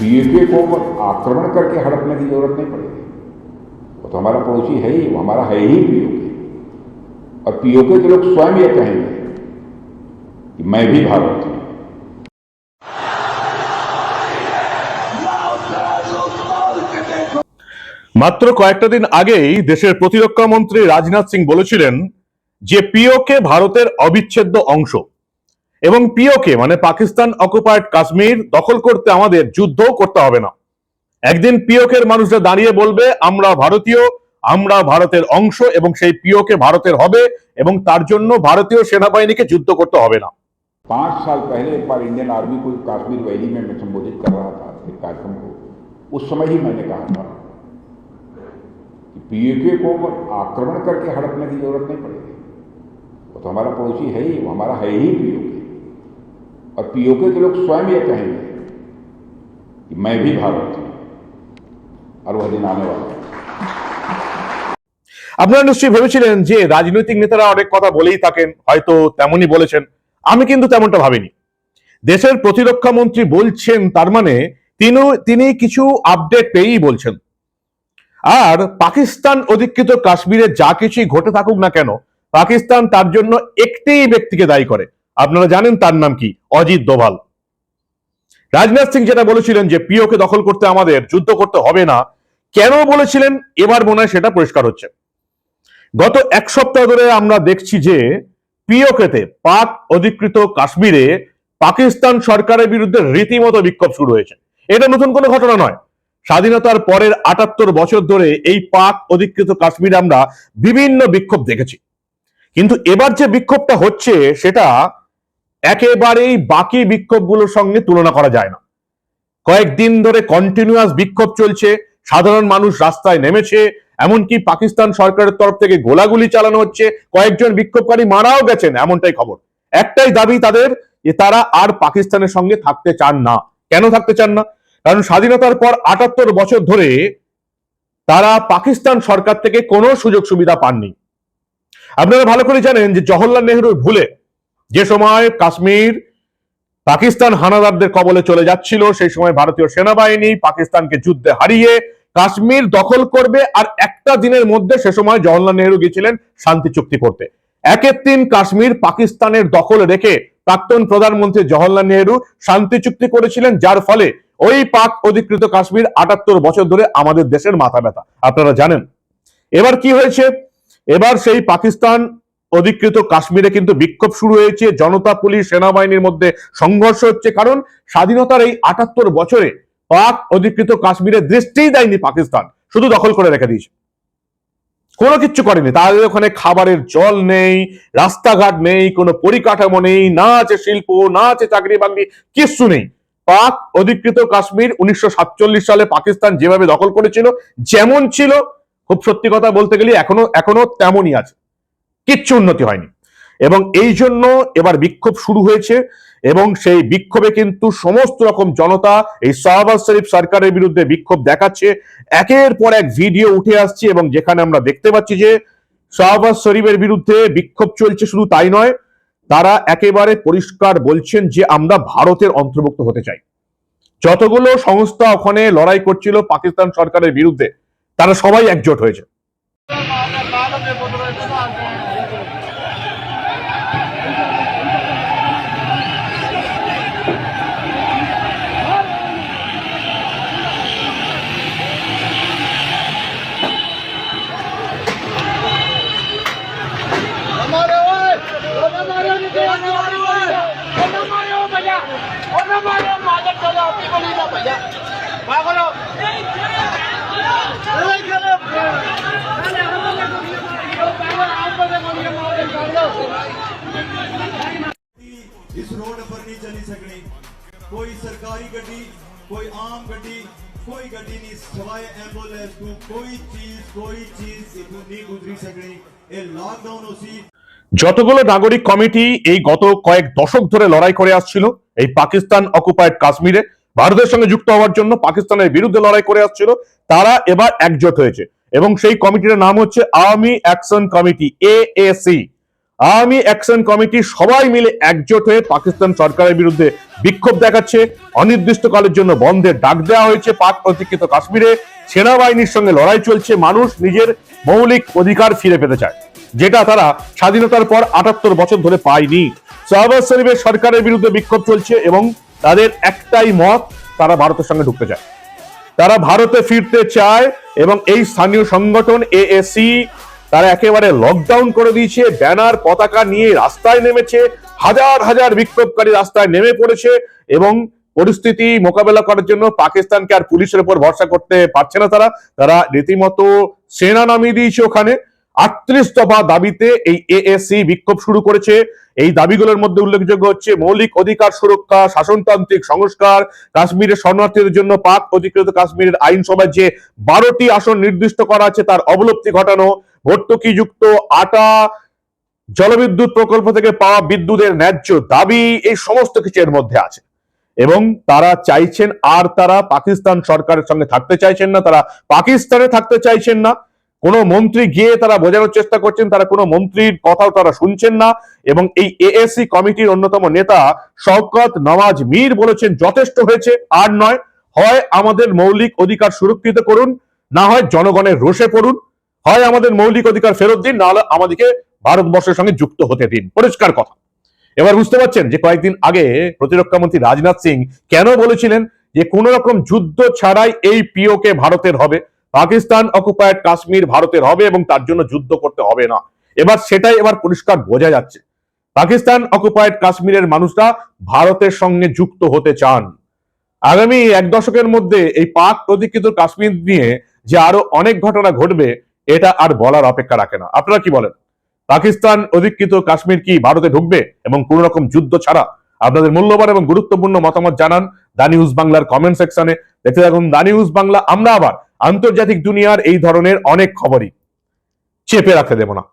पीएके को आक्रमण करके हड़पने की जरूरत नहीं पड़ेगी वो तो हमारा पड़ोसी है ही वो हमारा है ही पीओके और पीओके के लोग स्वयं ये कहेंगे कि मैं भी भारत हूं মাত্র কয়েকটা দিন আগেই দেশের প্রতিরক্ষা মন্ত্রী রাজনাথ সিং বলেছিলেন যে পিওকে ভারতের অবিচ্ছেদ্য অংশ এবং পিওকে মানে পাকিস্তান অকুপায়েড কাশ্মীর দখল করতে আমাদের যুদ্ধও করতে হবে না একদিন পিওকের মানুষরা দাঁড়িয়ে বলবে আমরা ভারতীয় আমরা ভারতের অংশ এবং সেই পিওকে ভারতের হবে এবং তার জন্য ভারতীয় সেনাবাহিনীকে যুদ্ধ করতে হবে না पांच साल पहले एक बार इंडियन आर्मी को कश्मीर वैली में मैं संबोधित कर रहा था एक कार्यक्रम को उस समय ही मैंने कहा था कि पीएके को आक्रमण करके हड़पने की जरूरत नहीं पड़ेगी वो तो हमारा पड़ोसी है ही वो हमारा है ही पीओके और पीओके के लोग स्वयं ये कहेंगे कि मैं भी भारत हूं और वह दिन आने वाला है আপনারা নিশ্চয়ই ভেবেছিলেন যে রাজনৈতিক নেতারা অনেক কথা বলেই থাকেন হয়তো তেমনই বলেছেন আমি কিন্তু তেমনটা ভাবিনি দেশের প্রতিরক্ষা মন্ত্রী বলছেন তার মানে তিনি তিনি কিছু আপডেট পেয়েই বলছেন আর পাকিস্তান অধিকৃত কাশ্মীরে যা কিছুই ঘটে থাকুক না কেন পাকিস্তান তার জন্য একটি ব্যক্তিকে দায়ী করে আপনারা জানেন তার নাম কি? অজিত দোভাল। রাজনাথ সিং যেটা বলেছিলেন যে, পিওকে দখল করতে আমাদের, যুদ্ধ করতে হবে না, কেন বলেছিলেন? এবার মনে হয় সেটা পরিষ্কার হচ্ছে। গত এক সপ্তাহ ধরে আমরা দেখছি যে, পিওকেতে পাক অধিকৃত কাশ্মীরে পাকিস্তান সরকারের বিরুদ্ধে রীতিমতো বিক্ষোভ শুরু হয়েছে। এটা নতুন কোনো ঘটনা নয়। স্বাধীনতার পরের আটাত্তর বছর ধরে এই পাক অধিকৃত কাশ্মীরে আমরা বিভিন্ন বিক্ষোভ দেখেছি। কিন্তু এবার যে বিক্ষোভটা হচ্ছে, সেটা একেবারেই বাকি বিক্ষোভগুলোর সঙ্গে তুলনা করা যায় না। কয়েকদিন ধরে কন্টিনিউয়াস বিক্ষোভ চলছে, সাধারণ মানুষ রাস্তায় নেমেছে, এমনকি পাকিস্তান সরকারের তরফ থেকে গোলাগুলি চালানো হচ্ছে, কয়েকজন বিক্ষোভকারী মারাও গেছেন, এমনটাই খবর। একটাই দাবি তাদের, যে তারা আর পাকিস্তানের সঙ্গে থাকতে চান না। কেন থাকতে চান না? কারণ স্বাধীনতার পর আটাত্তর বছর ধরে তারা পাকিস্তান সরকার থেকে কোনো সুযোগ সুবিধা পাননি। আপনারা ভালো করে জানেন যে জওহরলাল নেহরুর ভুলে যে সময় কাশ্মীর পাকিস্তান হানাদারদের কবলে চলে যাচ্ছিল, সেই সময় ভারতীয় সেনাবাহিনী পাকিস্তানকে যুদ্ধে হারিয়ে কাশ্মীর দখল করবে আর একটা দিনের মধ্যে সে সময় জওহরলাল নেহরু গিয়েছিলেন শান্তি চুক্তি করতে। একের দিন কাশ্মীর পাকিস্তানের দখল রেখে প্রাক্তন প্রধানমন্ত্রী জওহরলাল নেহরু শান্তি চুক্তি করেছিলেন, যার ফলে ওই পাক অধিকৃত কাশ্মীর আটাত্তর বছর ধরে আমাদের দেশের মাথা ব্যথা। আপনারা জানেন। এবার কি হয়েছে? এবার সেই পাকিস্তান অধিকৃত কাশ্মীরে কিন্তু বিক্ষোভ শুরু হয়েছে। জনতা, পুলিশ, সেনাবাহিনীর মধ্যে সংঘর্ষ হচ্ছে কারণ স্বাধীনতার এই আটাত্তর বছরে পাক অধিকৃত কাশ্মীরে দৃষ্টিই দেয়নি পাকিস্তান। শুধু দখল করে রেখে দিয়েছে। কোনো কিচ্ছু করেনি। তাদের ওখানে খাবারের জল নেই, রাস্তাঘাট নেই, কোনো পরিকাঠামো নেই, না আছে শিল্প, না আছে চাকরি বাকরি, কিচ্ছু নেই। পাক অধিকৃত কাশ্মীর উনিশশো সাতচল্লিশ সালে পাকিস্তান যেভাবে দখল করেছিল, যেমন ছিল, খুব সত্যি কথা বলতে গেলে এখনও এখনও তেমনই আছে। কিচ্ছু উন্নতি হয়নি। এবং এই জন্য এবার বিক্ষোভ শুরু হয়েছে এবং সেই বিক্ষোভে কিন্তু সমস্ত রকম জনতা এই শাহবাজ শরীফ সরকারের বিরুদ্ধে বিক্ষোভ দেখাচ্ছে। একের পর এক ভিডিও উঠে আসছে এবং যেখানে আমরা দেখতে পাচ্ছি যে শাহবাজ শরীফের বিরুদ্ধে বিক্ষোভ চলছে শুধু তাই নয়, তারা একেবারে পরিষ্কার বলছেন যে আমরা ভারতের অন্তর্ভুক্ত হতে চাই। যতগুলো সংস্থা ওখানে লড়াই করছিল পাকিস্তান সরকারের বিরুদ্ধে, তারা সবাই একজোট হয়েছে। नहीं चली सकनी कोई सरकारी गड्डी कोई आम गड्डी कोई गड्डी नहीं सवाए एम्बुलेंस को कोई चीज कोई चीज इतनी नहीं गुजरी सकनी ये लॉकडाउन उसी যতগুলো নাগরিক কমিটি এই গত কয়েক দশক ধরে লড়াই করে আসছিল এই পাকিস্তান অকুপায়েড কাশ্মীরে ভারতের সঙ্গে যুক্ত হওয়ার জন্য পাকিস্তানের বিরুদ্ধে লড়াই করে আসছিল তারা এবার একজোট হয়েছে এবং সেই কমিটির নাম হচ্ছে army action committee AAC army action committee সবাই মিলে একজোট হয়ে পাকিস্তান সরকারের বিরুদ্ধে বিক্ষোভ দেখাচ্ছে। অনির্দিষ্টকালের জন্য বন্ধের ডাক দেওয়া হয়েছে পাক অধিকৃত কাশ্মীরে। সেনাবাহিনীর সঙ্গে লড়াই চলছে, মানুষ নিজের মৌলিক অধিকার ফিরে পেতে চায়, যেটা তারা স্বাধীনতার পর আটাত্তর বছর ধরে পায়নি। শাহবাজ শরীফের সরকারের বিরুদ্ধে বিক্ষোভ চলছে এবং তাদের একটাই মত, তারা ভারতের সঙ্গে ঢুকতে চায়। তারা ভারতে ফিরতে চায় এবং এই স্থানীয় সংগঠন এএসি তারা একেবারে লকডাউন করে দিয়েছে ব্যানার পতাকা নিয়ে রাস্তায় নেমেছে, হাজার হাজার বিক্ষোভকারী রাস্তায় নেমে পড়েছে এবং পরিস্থিতি মোকাবেলা করার জন্য পাকিস্তানকে আর পুলিশের উপর ভরসা করতে পারছে না তারা। তারা রীতিমতো সেনা নামিয়ে দিয়েছে ওখানে। আটত্রিশ দফা দাবিতে এই এএসসি বিক্ষোভ শুরু করেছে। এই দাবিগুলোর মধ্যে উল্লেখযোগ্য হচ্ছে মৌলিক অধিকার সুরক্ষা, শাসনতান্ত্রিক সংস্কার, কাশ্মীরের শরণার্থীদের জন্য পাক অধিকৃত কাশ্মীরের আইনসভায় যে বারোটি আসন নির্দিষ্ট করা আছে, তার অবলুপ্তি ঘটানো ভর্তুকিযুক্ত আটা, জলবিদ্যুৎ প্রকল্প থেকে পাওয়া বিদ্যুতের ন্যায্য দাবি এই সমস্ত কিছু এর মধ্যে আছে। এবং তারা চাইছেন আর তারা পাকিস্তান সরকারের সঙ্গে থাকতে চাইছেন না, তারা পাকিস্তানে থাকতে চাইছেন না। কোনো মন্ত্রী গিয়ে তারা বোঝানোর চেষ্টা করছেন, তারা কোনো মন্ত্রীর কথাও তারা শুনছেন না। এবং এই এএসসি কমিটির অন্যতম নেতা শওকত নওয়াজ মীর বলেছেন, যথেষ্ট হয়েছে, আর নয়, হয় আমাদের মৌলিক অধিকার সুরক্ষিত করুন, না হয় জনগণের রোষে পড়ুন। হয় আমাদের মৌলিক অধিকার ফেরত দিন নাহলে আমাদেরকে ভারতবর্ষের সঙ্গে যুক্ত হতে দিন। পরিষ্কার কথা। এবার বুঝতে পারছেন যে কয়েকদিন আগে প্রতিরক্ষা মন্ত্রী রাজনাথ সিং কেন বলেছিলেন যে কোন রকম যুদ্ধ ছাড়াই এই পিওকে ভারতের হবে, পাকিস্তান অকুপায়েড কাশ্মীর ভারতের হবে এবং তার জন্য যুদ্ধ করতে হবে না। এবার সেটাই এবার পরিষ্কার বোঝা যাচ্ছে। পাকিস্তান অকুপায়েড কাশ্মীরের মানুষরা ভারতের সঙ্গে যুক্ত হতে চান। আগামী এক দশকের মধ্যে এই পাক অধিকৃত কাশ্মীর নিয়ে যে আরও অনেক ঘটনা ঘটবে এটা আর বলার অপেক্ষা রাখে না। আপনারা কি বলেন? পাকিস্তান, অধিকৃত কাশ্মীর কি ভারতে ঢুকবে এবং কোন রকম যুদ্ধ ছাড়া? আপনাদের মূল্যবান এবং গুরুত্বপূর্ণ মতামত জানান দা নিউজ বাংলার কমেন্ট সেকশনে। দেখতে থাকুন দা নিউজ বাংলা। আমরা আবার আন্তর্জাতিক দুনিয়ার এই ধরনের অনেক খবরই চেপে রাখতে দেব না।